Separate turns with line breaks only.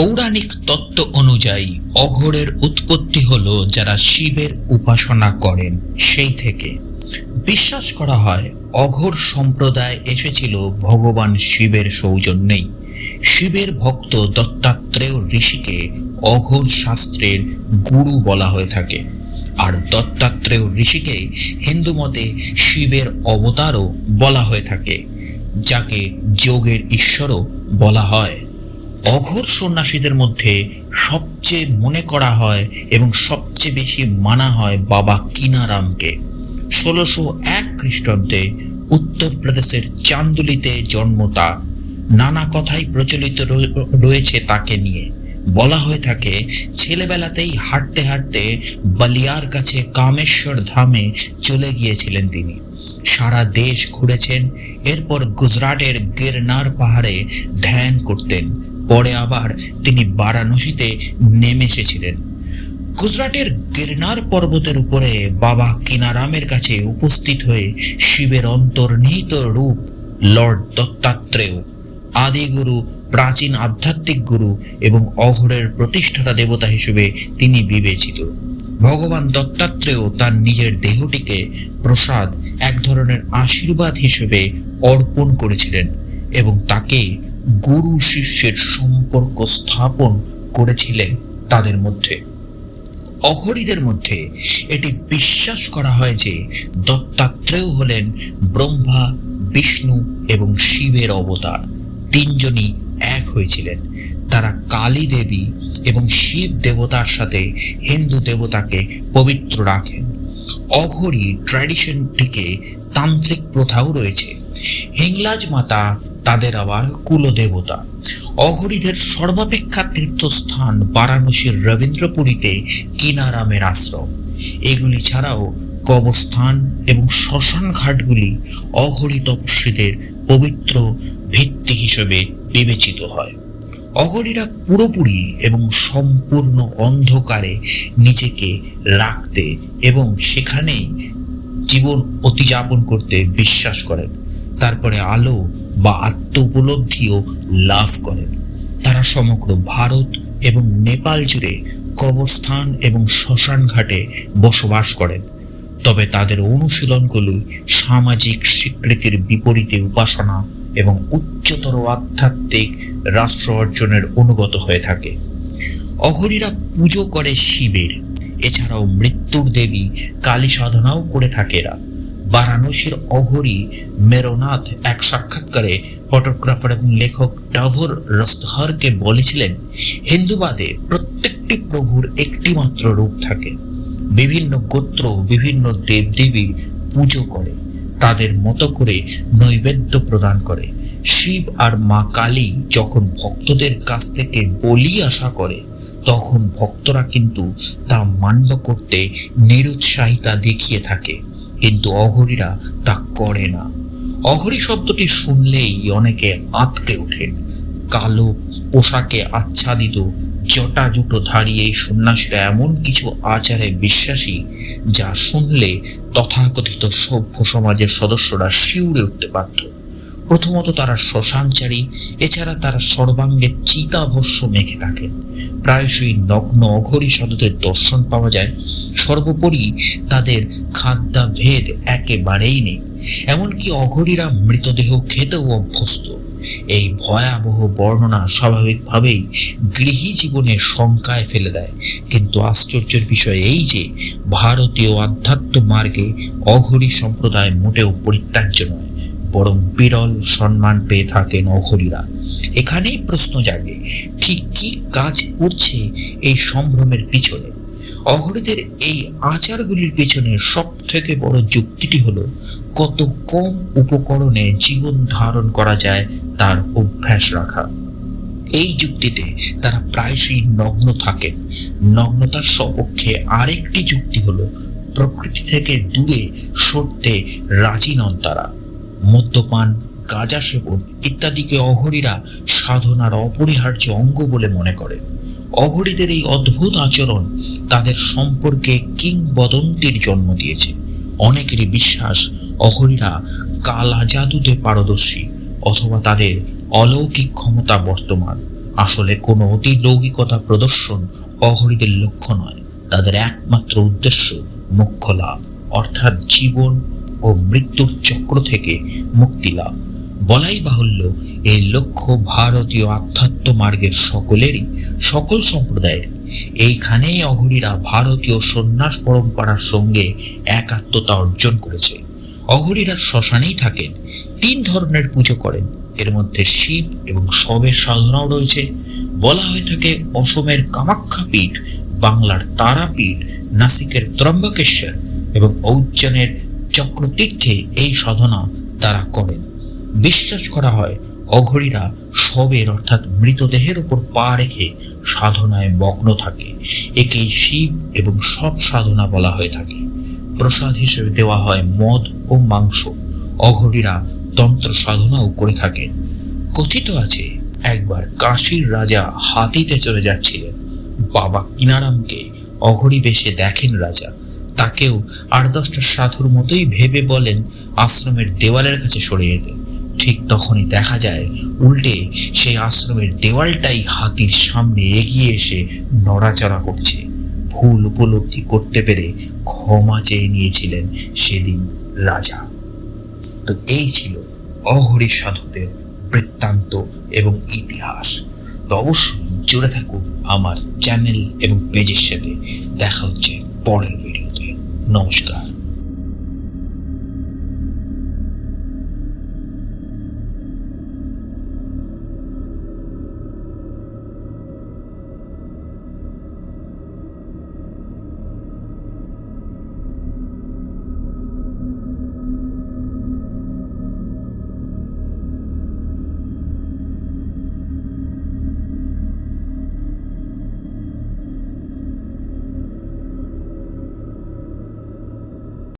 পৌরাণিক তত্ত্ব অনুযায়ী অঘোরের উৎপত্তি হলো যারা শিবের উপাসনা করেন। সেই থেকে বিশ্বাস করা হয় অঘোর সম্প্রদায় এসেছিল ভগবান শিবের সৌজন্যেই। শিবের ভক্ত দত্তাত্রেয় ঋষিকে অঘোর শাস্ত্রের গুরু বলা হয়ে থাকে। আর দত্তাত্রেয় ঋষিকে হিন্দু মতে শিবের অবতারও বলা হয়ে থাকে, যাকে যোগের ঈশ্বরও বলা হয়। অঘোর সন্ন্যাসীদের মধ্যে সবচেয়ে মনে করা হয় এবং সবচেয়ে বেশি মানা হয় বাবা কিনারামকে। ষোলোশো এক খ্রিস্টাব্দে উত্তরপ্রদেশের চান্দুলিতে জন্ম তার। নানা কথাই প্রচলিত রয়ে- রয়েছে তাকে নিয়ে। বলা হয়ে থাকে, ছেলেবেলাতেই হাঁটতে হাঁটতে বালিয়ার কাছে কামেশ্বর ধামে চলে গিয়েছিলেন তিনি। সারা দেশ ঘুরেছেন, এরপর গুজরাটের গিরনার পাহাড়ে ধ্যান করতেন। পরে আবার তিনি বারাণসীতে নেমে এসেছিলেন। গুজরাটের গিরনার পর্বতের উপরে বাবা কিনারামের কাছে উপস্থিত হয়ে শিবের অন্তর্নিহিত রূপ লর্ড দত্তাত্রেয়, আদিগুরু, প্রাচীন আধ্যাত্মিক গুরু এবং অঘরের প্রতিষ্ঠাতা দেবতা হিসেবে তিনি বিবেচিত। ভগবান দত্তাত্রেয় তার নিজের দেহটিকে প্রসাদ এক ধরনের আশীর্বাদ হিসেবে অর্পণ করেছিলেন এবং তাকে গুরু শিষ্যের সম্পর্ক স্থাপন করেছিলেন তাদের মধ্যে। অঘরীদের মধ্যে এটি বিশ্বাস করা হয় যে দত্তাত্রেয় হলেন ব্রহ্মা, বিষ্ণু এবং শিবের অবতার। তিনজনই এক হয়েছিলেন। তারা কালী দেবী এবং শিব দেবতার সাথে হিন্দু দেবতাকে পবিত্র রাখেন। অঘরী ট্র্যাডিশনটিকে তান্ত্রিক প্রথাও রয়েছে। হিংলাজ মাতা তাদের আবার কুলদেবতা। অঘরীদের সর্বাপেক্ষা তীর্থস্থান বারাণসীর রবীন্দ্রপুরীতে কিনারামের আশ্রম। এগুলি ছাড়াও কবরস্থান এবং শ্মশান ঘাটগুলি অঘরী তপস্বীদের পবিত্র ভিত্তি হিসেবে বিবেচিত হয়। অঘরীরা পুরোপুরি এবং সম্পূর্ণ অন্ধকারে নিজেকে রাখতে এবং সেখানেই জীবন অতিযাপন করতে বিশ্বাস করেন। তারপরে আলো বা আত্ম উপলব্ধিও লাভ করেন তারা সমগ্র ভারত এবং নেপাল জুড়ে কবরস্থান এবং শ্মশান ঘাটে বসবাস করেন। তবে তাদের অনুশীলনগুলি সামাজিক স্বীকৃতির বিপরীতে উপাসনা এবং উচ্চতর আধ্যাত্মিক রাষ্ট্র অর্জনের অনুগত হয়ে থাকে। অঘরীরা পুজো করে শিবের। এছাড়াও মৃত্যুর দেবী কালী সাধনাও করে থাকে এরা। বারাণসীর অঘরী মেরোনাথ এক সাক্ষাৎকারে ফটোগ্রাফার এবং লেখক ডাভর রস্তহারকে বলেছিলেন, হিন্দুবাদে প্রত্যেকটি প্রভুর একটি মাত্র রূপ থাকে। বিভিন্ন গোত্র, বিভিন্ন দেবদেবী পুজো করে, তাদের মতো করে নৈবেদ্য প্রদান করে। শিব আর মা কালী যখন ভক্তদের কাছ থেকে বলি আশা করে, তখন ভক্তরা কিন্তু তা মান্য করতে নিরুৎসাহিতা দেখিয়ে থাকে। কিন্তু অঘরীরা তা করে না। অঘরি শব্দটি শুনলেই অনেকে আঁতকে ওঠেন কালো পোশাকে আচ্ছাদিত জটাজুটো ধারিয়ে সন্ন্যাসীরা এমন কিছু আচারে বিশ্বাসী যা শুনলে তথাকথিত সভ্য সমাজের সদস্যরা শিউরে উঠতে পারত প্রথমত তারা শ্মশানচারী, এছাড়া তারা সর্বাঙ্গে চিতাভস্য মেখে থাকেন। প্রায়শই নগ্ন অঘরী সদতের দর্শন পাওয়া যায়। সর্বোপরি তাদের খাদ্যাভেদ একেবারেই নেই। এমনকি অঘরীরা মৃতদেহ খেতেও অভ্যস্ত। এই ভয়াবহ বর্ণনা স্বাভাবিকভাবেই গৃহী জীবনে শঙ্কায় ফেলে দেয়। কিন্তু আশ্চর্যের বিষয় এই যে, ভারতীয় আধ্যাত্ম মার্গে অঘরী সম্প্রদায় মোটেও পরিত্যাজ্য নয়। বরং বিরল সম্মান পেয়ে থাকেন অঘরীরা। এখানেই প্রশ্ন জাগে ঠিক কি কাজ করছে এই সম্ভ্রমের পিছনে? অঘরীদের এই আচারগুলির পেছনে সব থেকে বড় যুক্তিটি হলো, কত কম উপকরণে জীবন ধারণ করা যায় তার অভ্যাস রাখা। এই যুক্তিতে তারা প্রায়শই নগ্ন থাকেন। নগ্নতার সপক্ষে আরেকটি যুক্তি হলো, প্রকৃতি থেকে দূরে সরতে রাজি নন তারা। মদ্যপান, গাঁজা সেবন ইত্যাদিকে অঘরীরা সাধনার অপরিহার্য অঙ্গ বলে মনে করে। অঘরীদের এই অদ্ভুত আচরণ তাদের সম্পর্কে কিংবদন্তির জন্ম দিয়েছে। অনেকেরই বিশ্বাস অঘরীরা কালা জাদুতে পারদর্শী অথবা তাদের অলৌকিক ক্ষমতা বর্তমান। আসলে কোনো অতিলৌকিকতা প্রদর্শন অঘরীদের লক্ষ্য নয়। তাদের একমাত্র উদ্দেশ্য মুখ্য লাভ, অর্থাৎ জীবন ও মৃত্যুর চক্র থেকে মুক্তি লাভ। বলাই বাহুল্য, এই লক্ষ্য ভারতীয় আধ্যাত্ম মার্গের সকলেরই, সকল সম্প্রদায়ের। এইখানেই অঘরীরা ভারতীয় সন্ন্যাস পরম্পরার সঙ্গে একাত্মতা অর্জন করেছে। অঘরীরা শ্মশানেই থাকেন, তিন ধরনের পুজো করেন। এর মধ্যে শিব এবং শবের সাধনাও রয়েছে। বলা হয়ে থাকে অসমের কামাখ্যা পীঠ, বাংলার তারাপীঠ, নাসিকের ত্রম্বকেশ্বর এবং ঔজ্জনের চক্রতীর্থে এই সাধনা তারা করেন। বিশ্বাস করা হয়, অঘরীরা শবের অর্থাৎ মৃতদেহের উপর পা রেখে সাধনায় মগ্ন থাকে। একেই শিব এবং সব সাধনা বলা হয়ে থাকে। প্রসাদ হিসেবে দেওয়া হয় মদ ও মাংস। অঘরীরা তন্ত্র সাধনাও করে থাকেন। কথিত আছে, একবার কাশীর রাজা হাতিতে চলে যাচ্ছিলেন। বাবা কিনারামকে অঘরী বেশে দেখেন রাজা। তাকেও আট দশটা সাধুর মতোই ভেবে বলেন, আশ্রমের দেওয়ালের কাছে সরে যেতে। ঠিক তখনই দেখা যায়, উল্টে সেই আশ্রমের দেওয়ালটাই হাতির সামনে এগিয়ে এসে নড়াচড়া করছে। ভুল উপলব্ধি করতে পেরে ক্ষমা চেয়ে নিয়েছিলেন সেদিন রাজা। তো এই ছিল অহরি সাধুদের বৃত্তান্ত এবং ইতিহাস। তো অবশ্যই জুড়ে থাকুন আমার চ্যানেল এবং পেজের সাথে। দেখা হচ্ছে পরের não está.